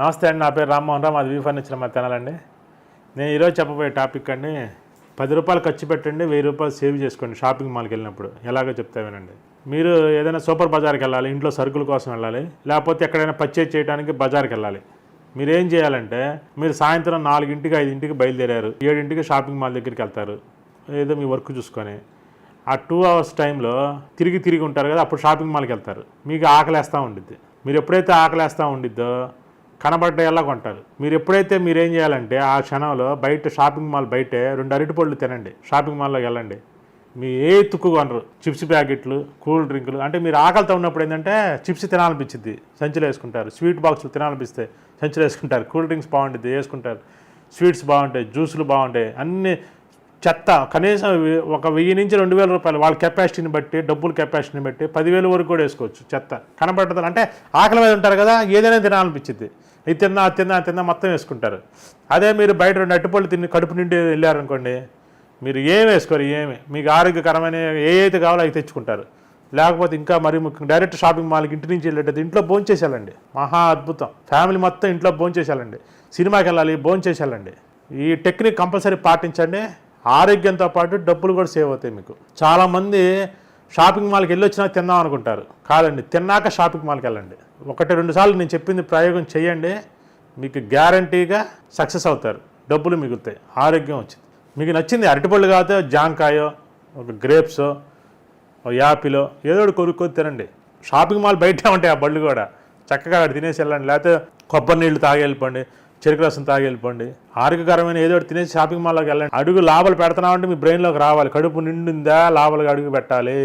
నమస్తే అండి నా పేరు రామ్మోహన్ రామ్ మాది వీ ఫర్నిచర్ మా తినాలండి. నేను ఈరోజు చెప్పబోయే టాపిక్ అండి పది రూపాయలు ఖర్చు పెట్టండి వెయ్యి రూపాయలు సేవ్ చేసుకోండి షాపింగ్ మాల్కి వెళ్ళినప్పుడు. ఎలాగో చెప్తా వినండి. మీరు ఏదైనా సూపర్ బజార్కి వెళ్ళాలి ఇంట్లో సరుకుల కోసం వెళ్ళాలి లేకపోతే ఎక్కడైనా పర్చేజ్ చేయడానికి బజార్కి వెళ్ళాలి. మీరు ఏం చేయాలంటే మీరు సాయంత్రం నాలుగింటికి ఐదింటికి బయలుదేరారు ఏడింటికి షాపింగ్ మాల్ దగ్గరికి వెళ్తారు ఏదో మీ వర్క్ చూసుకొని. ఆ టూ అవర్స్ టైంలో తిరిగి తిరిగి ఉంటారు కదా అప్పుడు షాపింగ్ మాల్కి వెళ్తారు. మీకు ఆకలేస్తూ ఉండిద్ది. మీరు ఎప్పుడైతే ఆకలేస్తూ ఉండిద్దో కనబడ్డేలా కొంటారు. మీరు ఎప్పుడైతే మీరు ఏం చేయాలంటే ఆ క్షణంలో బయట షాపింగ్ మాల్ బయటే రెండు అరటిపళ్ళు తినండి. షాపింగ్ మాల్లోకి వెళ్ళండి. మీ ఏ తుక్కు కొనరు. చిప్స్ ప్యాకెట్లు కూల్ డ్రింకులు. అంటే మీరు ఆకలితో ఉన్నప్పుడు ఏంటంటే చిప్స్ తినాలనిపించింది సంచులు వేసుకుంటారు. స్వీట్ బాక్సులు తినాలనిపిస్తే సంచులు వేసుకుంటారు. కూల్ డ్రింక్స్ బాగుంటుంది వేసుకుంటారు. స్వీట్స్ బాగుంటాయి జ్యూసులు బాగుంటాయి. అన్నీ చెత్త కనీసం ఒక వెయ్యి నుంచి రెండు వేల రూపాయలు వాళ్ళ కెపాసిటీని బట్టి డబ్బుల కెపాసిటీని బట్టి పదివేలు వరకు కూడా వేసుకోవచ్చు చెత్త. కనబడుతుంది. అంటే ఆకలి మీద ఉంటారు కదా ఏదైనా తినాలనిపించింది ఇది తిన్నా అది తిన్నా అది తిన్నా మొత్తం వేసుకుంటారు. అదే మీరు బయట రెండు అట్టుపళ్ళు తిని కడుపు నిండి వెళ్ళారనుకోండి మీరు ఏం వేసుకోరు ఏమి? మీకు ఆరోగ్యకరమైన ఏ అయితే కావాలో అవి తెచ్చుకుంటారు. లేకపోతే ఇంకా మరీ ముఖ్యం డైరెక్ట్ షాపింగ్ మాల్కి ఇంటి నుంచి వెళ్ళేటది ఇంట్లో భోంచేసేయాలండి మహా అద్భుతం. ఫ్యామిలీ మొత్తం ఇంట్లో భోంచేసేయాలండి సినిమాకి వెళ్ళాలి భోంచేసేయాలండి ఈ టెక్నిక్ కంపల్సరీ పాటించండి. ఆరోగ్యంతో పాటు డబ్బులు కూడా సేవ్ అవుతాయి మీకు. చాలామంది షాపింగ్ మాల్కి వెళ్ళి వచ్చినా తిందాం అనుకుంటారు. కాదండి తిన్నాక షాపింగ్ మాల్కి వెళ్ళండి. ఒకటి రెండు సార్లు నేను చెప్పింది ప్రయోగం చేయండి. మీకు గ్యారంటీగా సక్సెస్ అవుతారు. డబ్బులు మిగులుతాయి. ఆరోగ్యం వచ్చింది. మీకు నచ్చింది అరటిపళ్ళు కాదు జాంకాయో ఒక గ్రేప్స్ ఒక యాపిలో ఏదో ఒకటి కొనుక్కొని తినండి. షాపింగ్ మాల్ బయట ఉంటాయి ఆ బళ్ళు కూడా. చక్కగా అక్కడ తినేసి వెళ్ళండి. లేకపోతే కొబ్బరి నీళ్ళు తాగి వెళ్ళిపోండి చెరుకు రసం తాగి వెళ్ళిపోండి. ఆరోగ్యకరమైన ఏదో ఒకటి తినేసి షాపింగ్ మాల్లోకి వెళ్ళండి. అడుగు లాభాలు పెడుతున్నామంటే మీ బ్రెయిన్లోకి రావాలి. కడుపు నిండిందా? లాభాలకు అడుగు పెట్టాలి.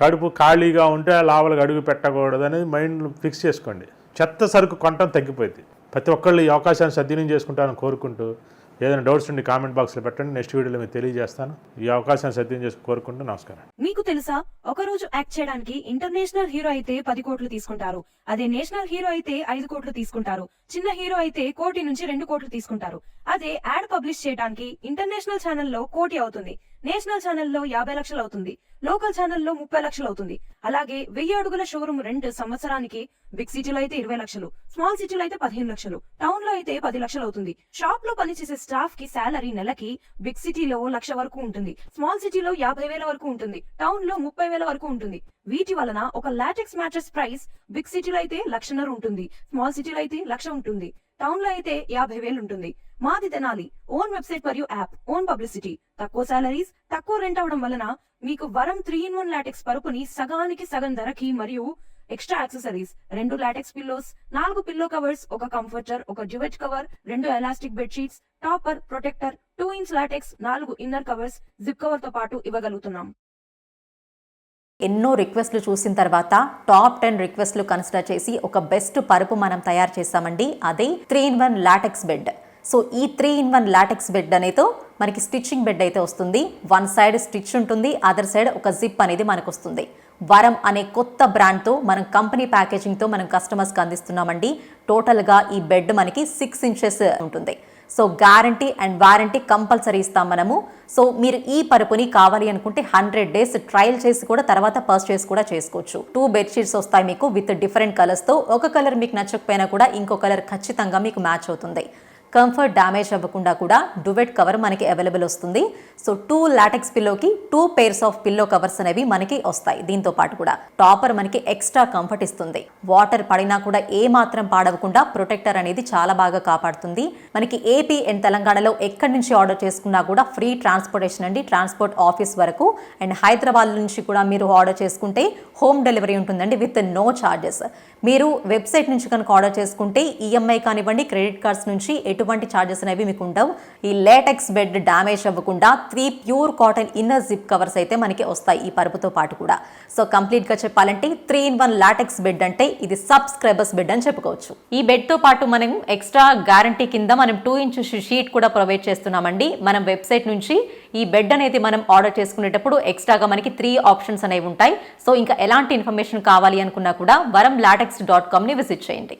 కడుపు ఖాళీగా ఉంటే లాభాలకు అడుగు పెట్టకూడదు అనేది మైండ్ ఫిక్స్ చేసుకోండి. చెత్త సరుకు కొనటం తగ్గిపోయింది. ప్రతి ఒక్కళ్ళు ఈ అవకాశాన్ని సద్వినియోగం చేసుకుంటారని కోరుకుంటూ ఏదైనా డౌట్స్ ఉండి కామెంట్ బాక్స్లో పెట్టండి. నెక్స్ట్ వీడియోలో మీకు తెలియజేస్తాను. ఈ అవకాశాన్ని సద్వినియోగం చేసుకు కోరుకుంటూ నమస్కారం. మీకు తెలుసా? ఒక రోజు యాక్ట్ చేయడానికి ఇంటర్నేషనల్ హీరో అయితే పది కోట్లు తీసుకుంటారు. అదే నేషనల్ హీరో అయితే ఐదు కోట్లు తీసుకుంటారు. చిన్న హీరో అయితే కోటి నుంచి రెండు కోట్లు తీసుకుంటారు. అదే యాడ్ పబ్లిష్ చేయడానికి ఇంటర్నేషనల్ ఛానల్లో కోటి అవుతుంది. నేషనల్ ఛానల్లో యాభై లక్షలు అవుతుంది. లోకల్ ఛానల్లో ముప్పై లక్షలు అవుతుంది. అలాగే వెయ్యి అడుగుల షోరూమ్ రెంట్ సంవత్సరానికి బిగ్ సిటీలో అయితే ఇరవై లక్షలు స్మాల్ సిటీలో అయితే పదిహేను లక్షలు టౌన్లో అయితే పది లక్షలు అవుతుంది. షాప్లో పనిచేసే స్టాఫ్కి శాలరీ నెలకి బిగ్ సిటీలో లక్ష వరకు ఉంటుంది. స్మాల్ సిటీలో యాభై వేల వరకు ఉంటుంది. టౌన్లో ముప్పై వేల వరకు ఉంటుంది. వీటి వలన ఒక లాటెక్స్ మ్యాట్రెస్ ప్రైస్ బిగ్ సిటీలో అయితే లక్షన్నర ఉంటుంది. స్మాల్ సిటీలో అయితే లక్ష ఉంటుంది. టౌన్లో అయితే యాభై వేలు ఉంటుంది. మాది తెనాలి. ఓన్ వెబ్సైట్ మరియు యాప్ ఓన్ పబ్లిసిటీ తక్కువ సాలరీస్ తక్కువ రెంట్ అవడం వలన మీకు వరం త్రీ ఇన్ వన్ లాటెక్స్ పరుపుని సగానికి సగం ధరకి మరియు ఎక్స్ట్రా యాక్సెసరీస్ రెండు లాటెక్స్ పిల్లోస్ నాలుగు పిల్లో కవర్స్ ఒక కంఫర్టర్ ఒక డ్యువెట్ కవర్ రెండు elastic bedsheets topper protector two inch latex నాలుగు ఇన్నర్ కవర్స్ జిప్ కవర్తో పాటు ఇవ్వగలుగుతున్నాం. ఎన్నో రిక్వెస్ట్లు చూసిన తర్వాత టాప్ టెన్ రిక్వెస్ట్లు కన్సిడర్ చేసి ఒక బెస్ట్ పరుపు మనం తయారు చేస్తామండి. అదే three in one latex bed. So ఈ three in one latex bed అనేది మనకి స్టిచ్చింగ్ బెడ్ అయితే వస్తుంది. వన్ సైడ్ స్టిచ్ ఉంటుంది అదర్ సైడ్ ఒక జిప్ అనేది మనకు వస్తుంది వరం అనే కొత్త బ్రాండ్తో మనం కంపెనీ ప్యాకేజింగ్తో మనం కస్టమర్స్కి అందిస్తున్నామండి. టోటల్గా ఈ బెడ్ మనకి సిక్స్ ఇంచెస్ ఉంటుంది. So guarantee and warranty compulsory ఇస్తాం మనము. సో మీరు ఈ పరుపుని కావాలి అనుకుంటే హండ్రెడ్ డేస్ ట్రయల్ చేసి కూడా తర్వాత పర్చేస్ కూడా చేసుకోవచ్చు. టూ బెడ్షీట్స్ వస్తాయి మీకు విత్ డిఫరెంట్ కలర్స్తో ఒక కలర్ మీకు నచ్చకపోయినా కూడా ఇంకో కలర్ ఖచ్చితంగా మీకు మ్యాచ్ అవుతుంది. కంఫర్ట్ డ్యామేజ్ అవ్వకుండా కూడా డువెట్ కవర్ మనకి అవైలబుల్ వస్తుంది. So two latex పిల్లోకి two pairs of pillow covers అనేవి మనకి వస్తాయి. దీంతో పాటు కూడా టాపర్ మనకి ఎక్స్ట్రా కంఫర్ట్ ఇస్తుంది. వాటర్ పడినా కూడా ఏ మాత్రం పాడవకుండా ప్రొటెక్టర్ అనేది చాలా బాగా కాపాడుతుంది. మనకి ఏపీ అండ్ తెలంగాణలో ఎక్కడి నుంచి ఆర్డర్ చేసుకున్నా కూడా ఫ్రీ ట్రాన్స్పోర్టేషన్ అండి. ట్రాన్స్పోర్ట్ ఆఫీస్ వరకు. అండ్ హైదరాబాద్ నుంచి కూడా మీరు ఆర్డర్ చేసుకుంటే హోమ్ డెలివరీ ఉంటుందండి విత్ నో ఛార్జెస్ మీరు వెబ్సైట్ నుంచి కనుక ఆర్డర్ చేసుకుంటే ఈఎంఐ కానివ్వండి క్రెడిట్ కార్డ్స్ నుంచి ఎటువంటి ఛార్జెస్ అనేవి మీకు ఉండవు. ఈ లేటెక్స్ బెడ్ డ్యామేజ్ అవ్వకుండా three pure cotton inner zip covers అయితే మనకి వస్తాయి ఈ పరుపుతో పాటు కూడా. సో కంప్లీట్గా చెప్పాలంటే three in one latex bed అంటే ఇది సబ్స్క్రైబర్స్ బెడ్ అని చెప్పుకోవచ్చు. ఈ బెడ్తో పాటు మనం ఎక్స్ట్రా గ్యారంటీ కింద మనం టూ ఇంచ్ షీట్ కూడా ప్రొవైడ్ చేస్తున్నామండి. మనం వెబ్సైట్ నుంచి ఈ బెడ్ అనేది మనం ఆర్డర్ చేసుకునేటప్పుడు ఎక్స్ట్రాగా మనకి త్రీ ఆప్షన్స్ అనేవి ఉంటాయి. సో ఇంకా ఎలాంటి ఇన్ఫర్మేషన్ కావాలి అనుకున్నా కూడా వరం లాటెక్స్ డాట్ కామ్ని విజిట్ చేయండి.